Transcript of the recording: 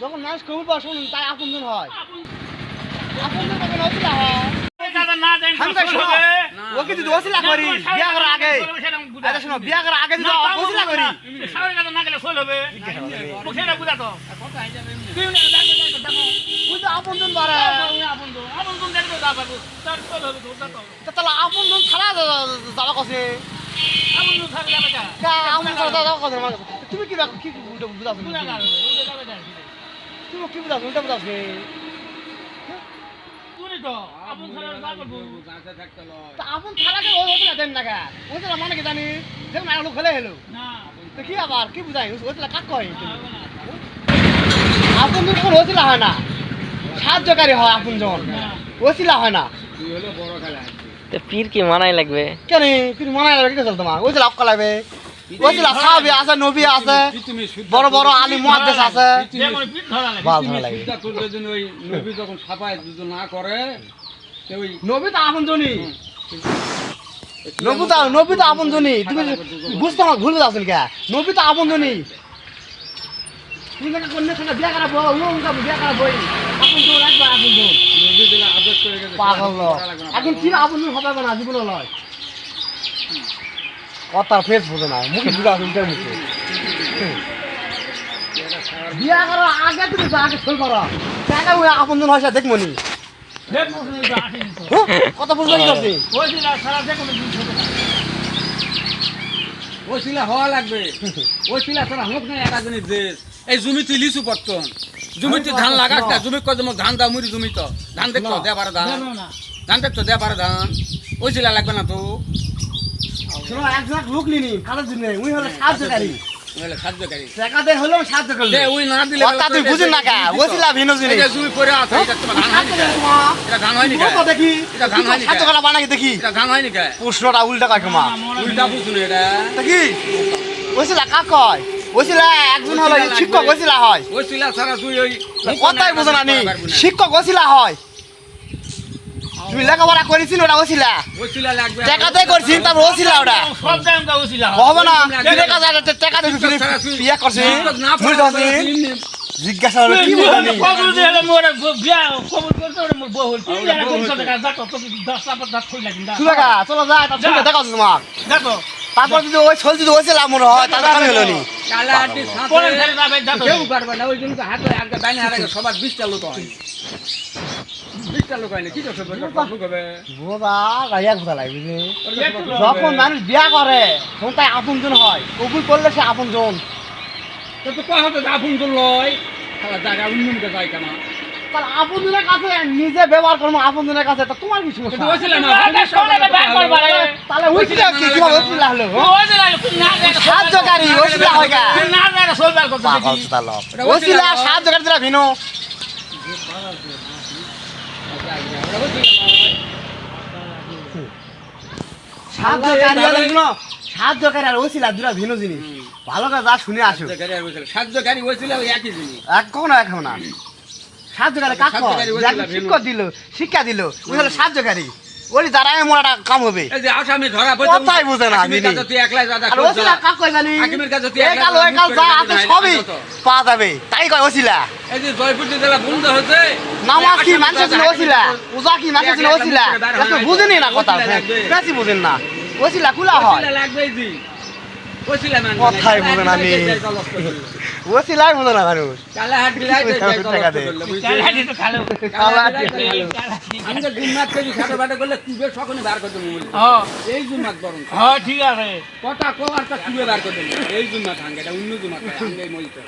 যখন মানুষ কবুল পাওয়া শুনুন তাই আপনজন হয় আপনজন কখন হয় ওকে যদি করি বিয়া করার আগে শোনো বিয়া করার আগে যদি করি ওই তো আপনজন বাড়ে তা আপনজন ছাড়া যাওয়া কছে। তুমি কি উল্টো বুঝাছো তুমি কি বুঝাছো উল্টা বুঝাছো তা আপন ছাড়াকে ওই ওইটা দেন না কা ওইটা মানে কি জানি? যেমন আর লোক খেলে হেলো তো কি আবার কি বুঝাই? ওইটা কাক কয় আপন জন ওসিলা হয় না। সাহায্যকারী হয় আপন জন ওসিলা হয় না। তো পীর কি মানাই লাগবে? কেন তুমি মনে হয় কি চলতো মা ওসিলা অক্কা লাগবে। ওসিলা সাহাবি নবী আছে, বড় বড় আলী মুহাদ্দিস আছে। না করে তো ওই নবী তো আপন জনই নবী তো তো তুমি বুঝতে ভুল যাচ্ছেন কে? নবী তো আপন জনই তুমি ও উনকা বিয়া করা বই জন একবার আপন জন নবী দিলে আদর করে গেছে পাগল এখন কি আপন জন হবে না, জীবন লয়। কথার ফেস বোঝে না মুখে বুঝা শুনতে মুখে। বিয়া করার আগে তুমি আগে করো। টাকা ওই আপন জন হয় দেখব নি। কত ওসিলা হওয়া লাগবে। ওসিলা হোক না দেশ। এই জমি তুই লিচু পড়তন জমি তুই ধান লাগাস না জমি কত ধান দাও মুড়ি জমি তো। ধান দেখতো দে পারে ধান। ধান দেখতো দে পারে ধান। ওসিলা লাগবে না তো? শোনো এক লাখ লোক নিনি কারোর জন্য উনি হলো সাহায্যকারী নইলে সাহায্যকারী টাকা দিয়ে হলেও সাহায্য করলে। দে ওই না দিলে কথা তুই বুঝিস না কা? ওসিলা ভিন্ন জিনিস এই যে জমি পড়ে আছে এটা তোমার ধান হয়নি কে? এটা ধান হয়নি কে? তো দেখি। এটা ধান হয়নি সাহায্য করা বানাই দেখি। এটা ধান হয়নি কে? প্রশ্নটা উল্টা কয় কেমা উল্টা বুঝুন এটা। দেখি। ওসিলা কাক কয়? ওসিলা একজন হলো শিক্ষক হয়। ছাড়া তুই ওই কথাই বোঝো না শিক্ষক হয়। তুমি লেখাপড়া করেছিল ওটা ওসিলা? ওসিলা লাগবে। টাকা দিয়ে করছি তারপর ওসিলা ওটা। হবে না। টাকা দিয়ে টাকা দিয়ে বিয়ে করছি। জিজ্ঞাসা হলো কি চলো দেখা তোমার। তারপর যদি ওই ছল যদি ওসিলা মোর হয় তাহলে আমি হলো নি? কেউ পারবে ওই জন্য হাতে সবার লোক হয়। কথা যখন মানুষ বিয়া করে তখন তাই আপনজন হয়। কবুল করলে সে আপনজন। তো তো কয় হতো আপন তো লয়। তাহলে জায়গা উন্নমকে যায় কেন? তাহলে আপনজনের কাছে নিজে ব্যবহার করব আপনজনের কাছে তা তোমার কি সমস্যা? কিন্তু ওসিলা না তাহলে ওইটা কি হলো? সাহায্যকারী হয় পাগল সাহায্যকারী যারা ভিনো সাহায্যকারী হলো ভিনো সাহায্যকারী আর ওসিলা দুটা ভিন্ন জিনিস। ভালো করে যা শুনে আসো। সাহায্যকারী ওসিলা ওই একই জিনিস। এক কখনো এক না। সাহায্যকারী কাক। শিক্ষক দিল শিক্ষা দিল ওই হলো সাহায্যকারী। ওই মোড়াটা কাম হবে। এই যে আসামি ধরা পড়ছে কথাই বুঝে না, হাকিমের তুই একলাই যা আর ওসিলা কাক কয় জানি হাকিমের কাছে তুই এই একলা কাল ওই কাল যা আছে সবই পাওয়া যাবে। তাই কয় ওসিলা? এই যে জয়পুর জেলা বন্ধ হয়েছে নামাজ কি মানুষের জন্য ওসিলা? পূজা কি মানুষের জন্য ওসিলা? এত বুঝেনি না কথা বেশি বুঝেন না। ওসিলা খোলা হয়। ওসিলা লাগবে জি। ওসিলা মানে কথাই বুঝে না নি ওসিলাই বুঝে না মানুষ। কালাহাট বিলাই টাকা দে। আমি তো জুম্মাত করি খাটো বাটো করলে তুবে সকলে বার করতে মোবাইল এই জুম্মাত বরং। ঠিক আছে। কথা কো আর তা তুবে বার করতে এই জুম্মাত হাঙ্গে এটা অন্য মইতে